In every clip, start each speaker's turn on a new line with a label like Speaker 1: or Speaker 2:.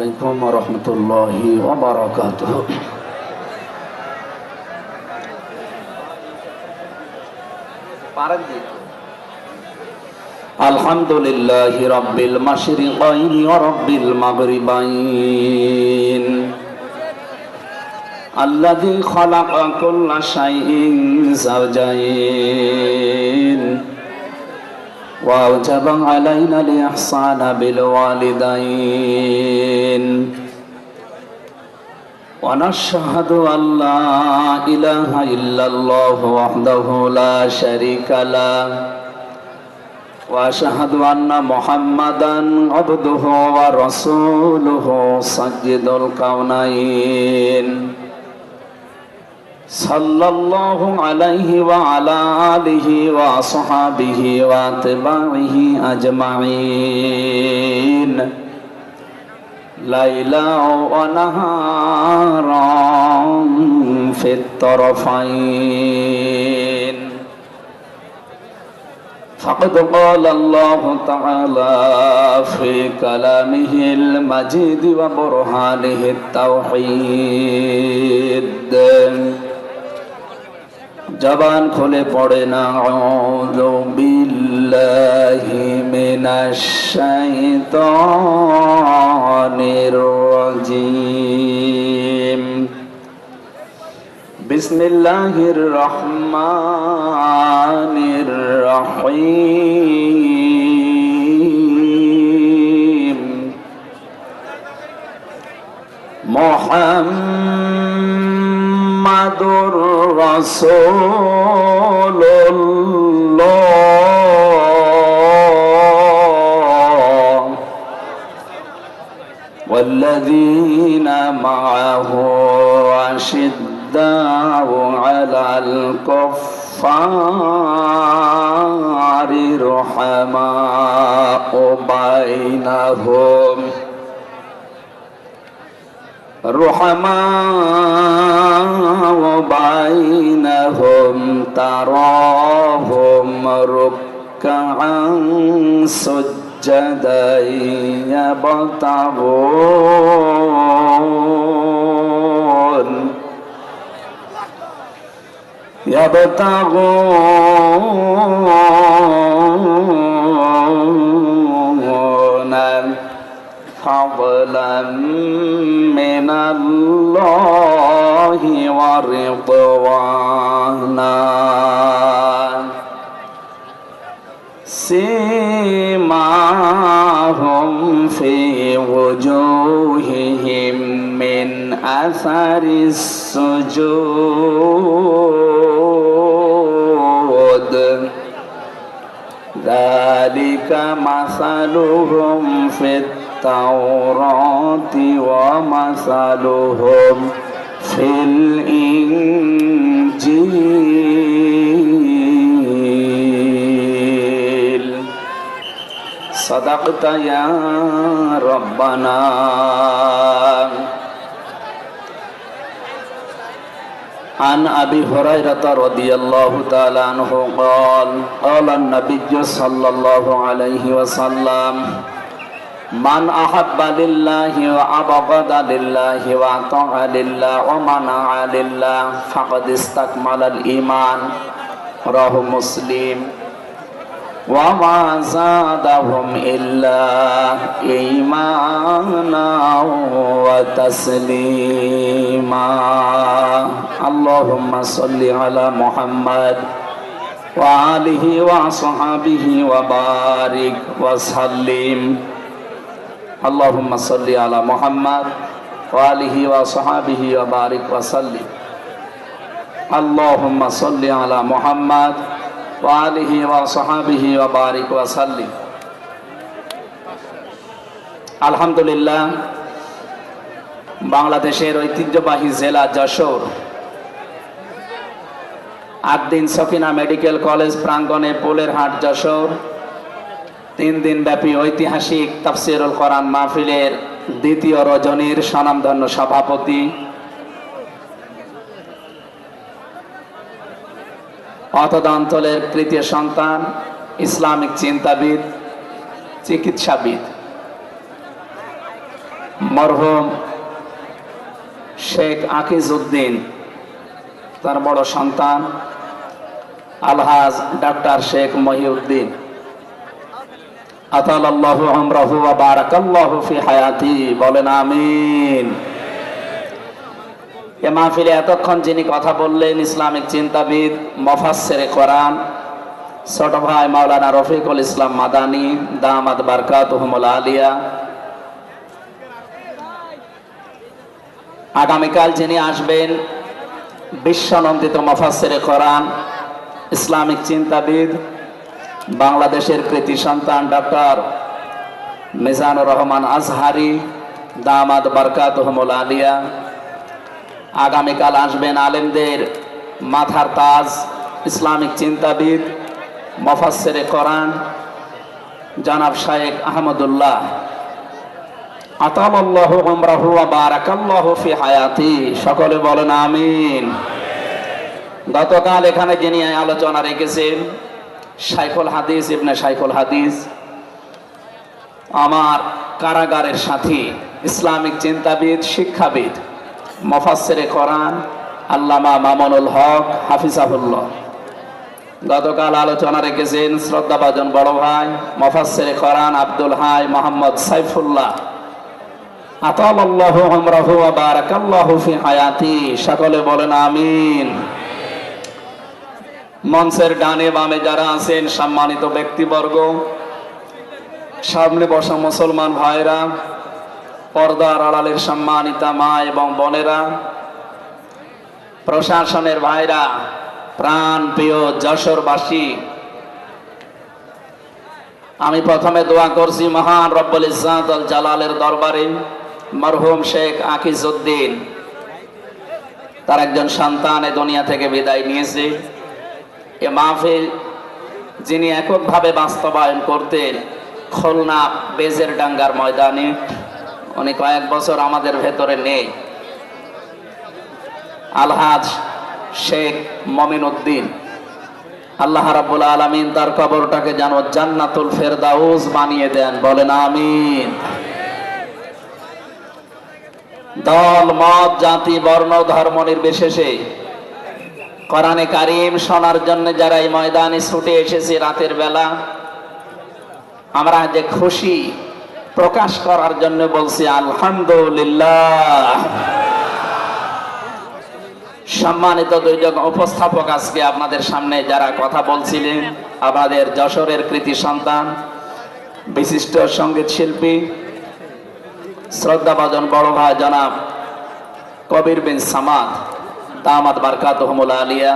Speaker 1: আলাইকুম রহমতুল্লাহি ওবরাকাত আলহামদুলিল্লাহ রব্বিল মাশরিকাইন ওয়া রব্বিল মাগরিবাইন। আল্লাযী খালাকা কুল্লা শাইইন জাওজাইন وأوجب علينا الإحسان بالوالدين ونشهد أن لا إله إلا الله وحده لا شريك له وأشهد أن محمدا عبده ورسوله سجد الكونين صلى الله عليه وعلى آله وصحابه واتباعه أجمعين. ليلا ونهارا في الطرفين. فقد قال الله تعالى في كلامه المجيد وبرهانه التوحيد. জবান খুলে পড়ে না। আউযু বিল্লাহি বিসমিল্লাহির রহমানির রহিম। محمد رسول الله والذين معه أشداء على الكفار رحماء بينهم رحماء بينهم تراهم ركعا سجدا يبتغون يبتغون فضلا من الله ورضوانا سيماهم في وجوههم من أثر السجود. ذلك مثلهم في التوراة ومثلهم في الإنجيل صدقت يا ربنا عن أبي هريرة رضي الله تعالى عنه قال قال النبي صلى الله عليه وسلم من أحب لله وأبغض لله وأطاع لله ومنع لله فقد استكمل الإيمان رواه مسلم وما زادهم إلا إيمانا وتسليما اللهم صل على محمد وآله وصحبه وبارك وسلم আল্লাহুম্মা আলহামদুলিল্লাহ বাংলাদেশের ঐতিহ্যবাহী জেলা যশোর আট সফিনা মেডিকেল কলেজ প্রাঙ্গনে পোলের হাট যশোর তিন দিন ব্যাপী ঐতিহাসিক তাফসিরুল কোরআন মাহফিলের দ্বিতীয় রজনীর স্বনামধন্য সভাপতি। অতদান্তলের তৃতীয় সন্তান, ইসলামিক চিন্তাবিদ, চিকিৎসাবিদ। মরহুম শেখ আকিজউদ্দিন, তার বড় সন্তান, আলহাজ ডাক্তার শেখ মহিউদ্দিন। আতালাল্লাহু আমরাহু ওয়া বারাকাল্লাহু ফি হায়াতি। বলেন, আমিন। এ মাহফিলে এতক্ষণ যিনি কথা বললেন, ইসলামিক চিন্তাবিদ, মফাসসিরে কোরআন, ছোট ভাই মাওলানা রফিকুল ইসলাম মাদানী দামাদ বারকাতুহুমুল আলিয়া। আগামীকাল যিনি আসবেন, বিশ্বনন্দিত মফাসের কোরআন, ইসলামিক চিন্তাবিদ বাংলাদেশের কৃতি সন্তান ডক্টর মিজানুর রহমান আজহারি, দামাদ বারকাত আলিয়া। আগামীকাল আসবেন আলেমদের মাথার তাজ, ইসলামিক চিন্তাবিদ মফাসের কোরআন, জনাব শায়েক আহমদুল্লাহ। সকলে বলেন আমিন। গতকাল এখানে যিনি আলোচনা রেখেছেন শাইখুল হাদিস, ইবনে শাইখুল হাদিস। আমার কারাগারের সাথী, ইসলামিক চিন্তাবিদ, শিক্ষাবিদ, মফাসসিরে কোরআন, আল্লামা মামুনুল হক, হাফিজাহুল্লাহ। গতকাল আলোচনা রেখেছেন শ্রদ্ধাভাজন বড় ভাই, মফাসসিরে কোরআন, আব্দুল হাই মোহাম্মদ সাইফুল্লাহ। আতালাল্লাহু আমরাহু ওয়া বারাকাল্লাহু ফি হায়াতি। সকলে বলেন, আমিন। মঞ্চের ডানে বামে যারা আছেন, সম্মানিত ব্যক্তিবর্গ, সামনে বসা মুসলমান ভাইরা পর্দার আড়ালের সম্মানিতা মা এবং বোনেরা, প্রশাসনের ভাইরা, প্রাণ প্রিয় যশোরবাসী, আমি প্রথমে দোয়া করছি মহান রব্বুল আল জালালের দরবারে, মরহুম শেখ আকিজউদ্দিন। তার একজন সন্তান এ দুনিয়া থেকে বিদায় নিয়েছে। এ মাহফিল যিনি এককভাবে বাস্তবায়ন করতেন, খুলনা বেজের ডাঙ্গার ময়দানে, উনি কয়েক বছর আমাদের ভেতরে নেই। আলহাজ শেখ মমিন উদ্দিন আল্লাহ রাব্বুল আলামিন তার কবরটাকে যেন জান্নাতুল ফেরদাউস বানিয়ে দেন, বলেন আমিন। দল, মত, জাতি, বর্ণ, ধর্ম নির্বিশেষে কোরআনে কারিম শোনার জন্য যারা এই ময়দানে ছুটে এসেছে রাতের বেলা, আমরা যে খুশি প্রকাশ করার জন্য বলছি, আলহামদুলিল্লাহ। সম্মানিত দুইজন উপস্থাপক আজকে আপনাদের সামনে যারা কথা বলছিলেন, আমাদের যশোরের কৃতি সন্তান, বিশিষ্ট সংগীত শিল্পী, শ্রদ্ধাভাজন বড় ভাই জনাব কবির বিন সামাদ। দামাদ বারকাত আলিয়া।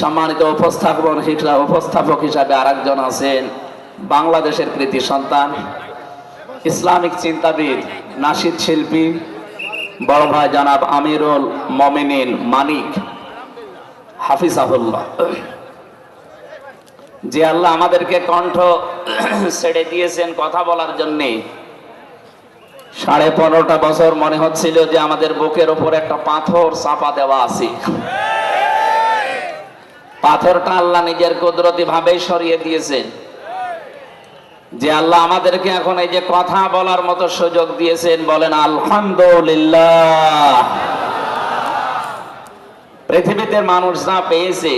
Speaker 1: সম্মানিত উপস্থাপন উপস্থাপক হিসাবে আরেকজন আছেন বাংলাদেশের কৃতি সন্তান, ইসলামিক চিন্তাবিদ, নাসিদ শিল্পী, বড় ভাই জনাব আমিরুল মমিনিন মানিক হাফিজ হাফিজাহুল্লাহ। যে আল্লাহ আমাদেরকে কণ্ঠ ছেড়ে দিয়েছেন কথা বলার জন্যে সাড়ে পনেরোটা বছর মনে হচ্ছিল যে আমাদের বুকের ওপর একটা পাথর চাপা দেওয়া আছে। পাথরটা আল্লাহ নিজের কুদরতি ভাবেই সরিয়ে দিয়েছেন যে আল্লাহ আমাদেরকে এখন এই যে কথা বলার মতো সুযোগ দিয়েছেন, বলেন, আলহামদুলিল্লাহ। পৃথিবীতে মানুষ যা পেয়েছে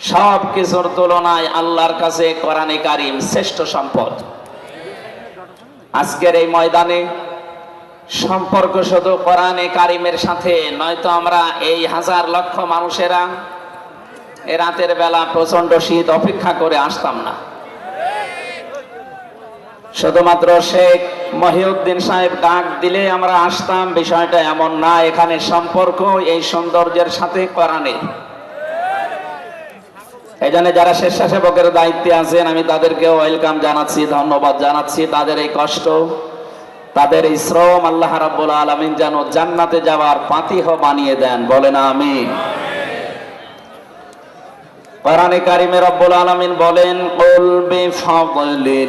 Speaker 1: সব কিছুর তুলনায় আল্লাহর কাছে কোরআনে কারিম শ্রেষ্ঠ সম্পদ। আজকের এই ময়দানে সম্পর্ক শুধু কোরআনে কারিমের সাথে, নয়তো আমরা এই হাজার লক্ষ মানুষেরা এ রাতের বেলা প্রচণ্ড শীত অপেক্ষা করে আসতাম না। শুধুমাত্র শেখ মহিউদ্দিন সাহেব ডাক দিলে আমরা আসতাম, বিষয়টা এমন না, এখানে সম্পর্ক এই সৌন্দর্যের সাথে কোরআনের এই জন্য যারা স্বেচ্ছাসেবকের দায়িত্বে আছেন, আমি তাদেরকে ওয়েলকাম জানাচ্ছি, ধন্যবাদ জানাচ্ছি। তাদের এই কষ্ট, তাদের এই শ্রম আল্লাহ রাব্বুল আলামিন যেন জান্নাতে যাওয়ার পাতিহ বানিয়ে দেন। বলেন আমিন। কোরআনে কারিমে রব্বুল আলামিন বলেন, কুল বিফাদলিল্লাহি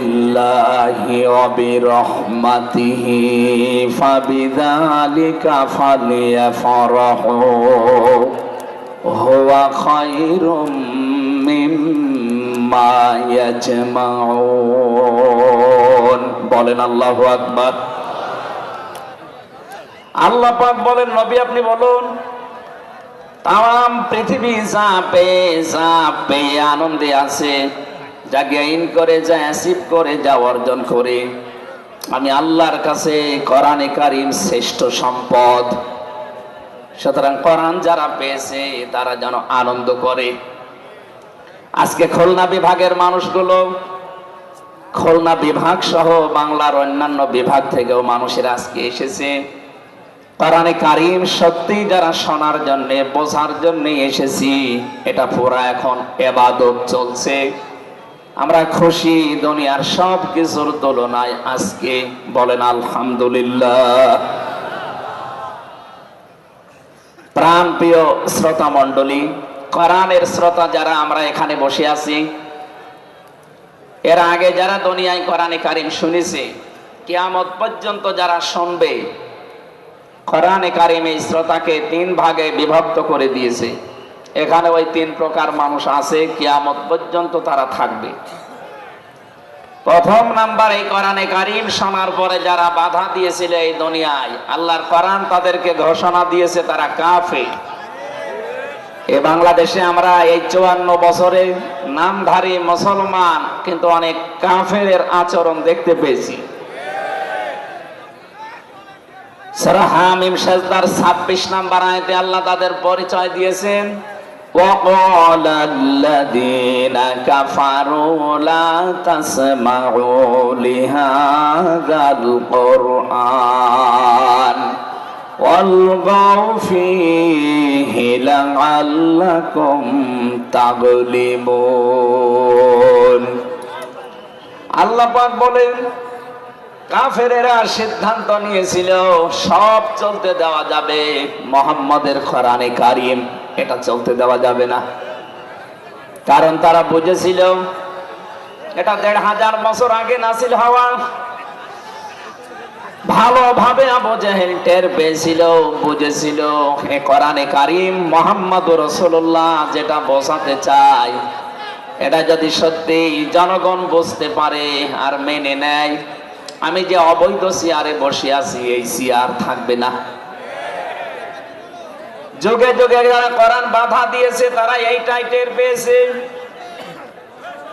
Speaker 1: ওয়া বিরহমাতিহি, ফাবিযালিকা ফালিয়াফরাহু, হুয়া খায়রুম বলেন আল্লাহু পাক বলেন, নবী আপনি বলুন, তাম পৃথিবী আনন্দে আছে যা গেইন করে যা অ্যাসিভ করে যা অর্জন করে। আমি আল্লাহর কাছে কোরআনে কারিম শ্রেষ্ঠ সম্পদ। সুতরাং কোরআন যারা পেয়েছে, তারা যেন আনন্দ করে। আজকে খুলনা বিভাগের মানুষগুলো, খুলনা বিভাগ সহ বাংলার অন্যান্য বিভাগ থেকেও মানুষের আজকে এসেছে। কোরআনে কারিম সত্যি যারা শোনার জন্য, বোঝার জন্য এসেছি, এটা পুরা এখন এবাদত চলছে। আমরা খুশি দুনিয়ার সব কিছুর তুলনায় আজকে বলেন আলহামদুলিল্লাহ। প্রাণ প্রিয় শ্রোতা মণ্ডলী কোরআনের শ্রোতা যারা, আমরা এখানে বসে আছি। এর আগে যারা দুনিয়ায় কোরআনে কারিম শুনেছে, কিয়ামত পর্যন্ত যারা শুনবে, কোরআনে কারিম এই শ্রোতাকে তিন ভাগে বিভক্ত করে দিয়েছে। এখানে ওই তিন প্রকার মানুষ আছে, কিয়ামত পর্যন্ত তারা থাকবে। প্রথম নাম্বার, এই কোরআনে কারিম শোনার পরে যারা বাধা দিয়েছিল এই দুনিয়ায়, আল্লাহর কোরআন তাদেরকে ঘোষণা দিয়েছে, তারা কাফে এ বাংলাদেশে আমরা এই চুয়ান্ন বছরে নামধারী মুসলমান কিন্তু অনেক কাফের আচরণ দেখতে পেয়েছি সূরা হামিম সাজদার 26 নাম্বার আয়াতে আল্লাহ তাদের পরিচয় দিয়েছেন وقال الذين كفروا لا تسمعوا لهذا القرآن والغوا فيه لعلكم تغلبون আল্লাহ পাক বলেন কাফেরেরা সিদ্ধান্ত নিয়েছিল সব চলতে দেওয়া যাবে মোহাম্মদের খরানে কারিম এটা চলতে দেওয়া যাবে না কারণ তারা বুঝেছিল এটা দেড় হাজার বছর আগে নাসিল হওয়া ভালোভাবে আবু জাহেল টের পেয়েছিল, বুঝেছিল। এ কোরআনে কারিম মোহাম্মদ রসুল্লাহ যেটা বোঝাতে চায়, এটা যদি সত্যি জনগণ বুঝতে পারে আর মেনে নেয়, আমি যে অবৈধ চেয়ারে বসে আছি, এই চেয়ার থাকবে না। যুগে যুগে যারা কোরআন বাধা দিয়েছে, তারা এইটাই টের পেয়েছে।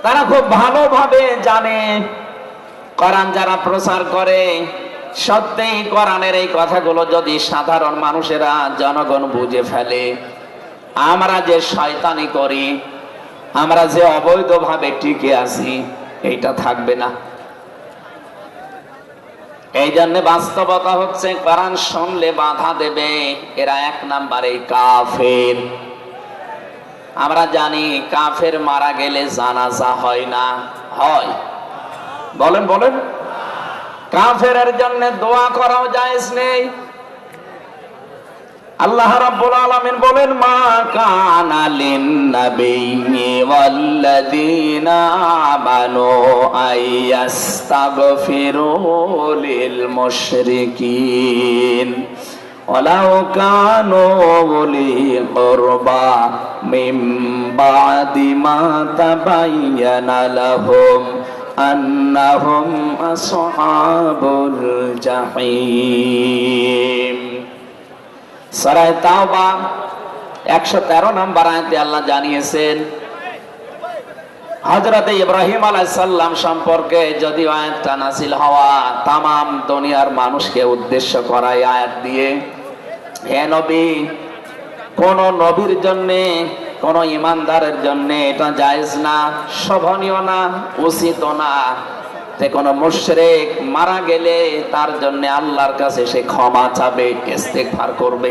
Speaker 1: তারা খুব ভালোভাবে জানে, কোরআন যারা প্রচার করে সত্যিই কোরআনের এই কথাগুলো যদি সাধারণ মানুষেরা জনগণ বুঝে ফেলে, আমরা যে শয়তানি করি, আমরা যে অবৈধভাবে টিকে আছি, এইটা থাকবে না। এই জন্য বাস্তবতা হচ্ছে, কোরআন শুনলে বাধা দেবে, এরা এক নাম্বারে কাফের। আমরা জানি কাফের মারা গেলে জানাজা হয় না, হয়। বলেন বলেন। কাফেরের জন্য দোয়া করাও জায়েজ নেই। আল্লাহ রাব্বুল আলামিন বলেন, মা কানা লিন নাবিয়্যি ওয়াল্লাযীনা আমানু আইয়াস্তাগফিরু লিল মুশরিকিন ওয়ালাউ কানু উলি কুরবা মিন বাদি মা তাবায়্যানা লাহুম। أنهم أصحاب الجحيم সরাই তাওবা একশো তেরো নম্বর আয়তে আল্লাহ জানিয়েছেন হজরত ইব্রাহিম আলাইসাল্লাম সম্পর্কে যদিও আয়াতটা নাসিল হওয়া তামাম দুনিয়ার মানুষকে উদ্দেশ্য করাই আয়াত দিয়ে হে নবী কোন নবীর জন্যে কোন ইমানদারের জন্য এটা জায়েজ না, শোভনীয় না, উচিত না। যে কোনো মুশরিক মারা গেলে তার জন্য আল্লাহর কাছে সে ক্ষমা চাবে, ইস্তেগফার করবে।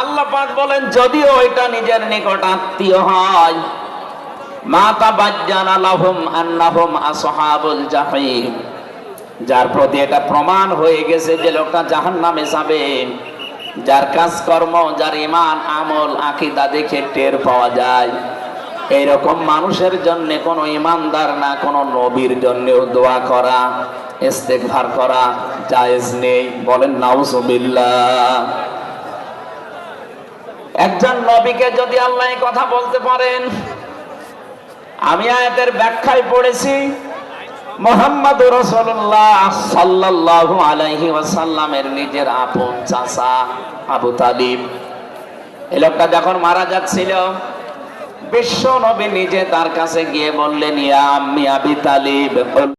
Speaker 1: আল্লাহ পাক বলেন, যদিও এটা নিজের নিকট আত্মীয় হয় মাতা বাজ্জানা লাহুম আন্নাহুম আসহাবুল জাহিম। যার প্রতি এটা প্রমাণ হয়ে গেছে যে লোকটা জাহান্নামে যাবে। যার কাজকর্ম, যার ইমান আমল, আকিদা দেখে টের পাওয়া যায়। এইরকম মানুষের জন্য কোনো ইমানদার না, কোনো নবীর জন্যও দোয়া করা, ইস্তেগফার করা জায়েজ নেই। বলেন, নাউজুবিল্লাহ। একজন নবীকে যদি আল্লাহ কথা বলতে পারেন, আমি আয়াতের ব্যাখ্যায় পড়েছি মোহাম্মদ রসল্লাহ সাল্লাল্লাহু আলাইহি ওয়াসাল্লামের নিজের আপন চাচা আবু তালিব। এই লোকটা যখন মারা যাচ্ছিল বিশ্ব নবী নিজে তার কাছে গিয়ে বললেন, ইয়া আম্মি আবি তালিব।